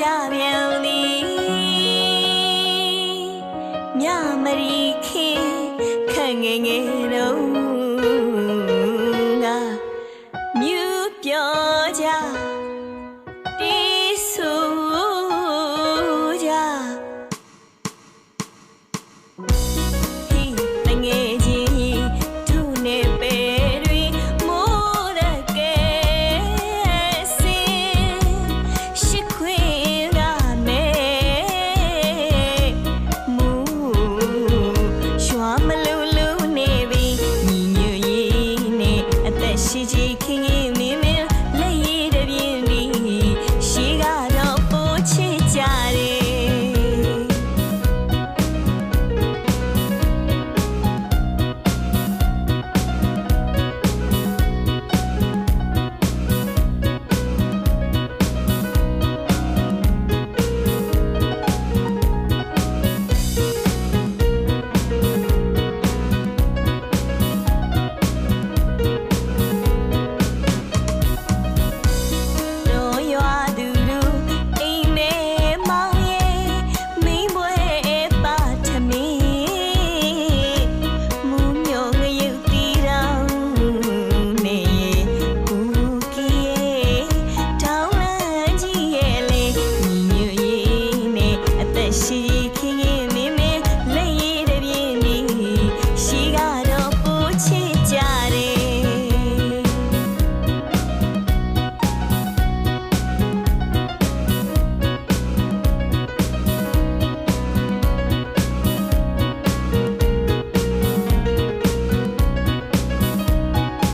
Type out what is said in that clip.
ကြပြန်သည်မြမရီခေခန့်ငယ်ငယ်တော့ငါမြူပြောကြ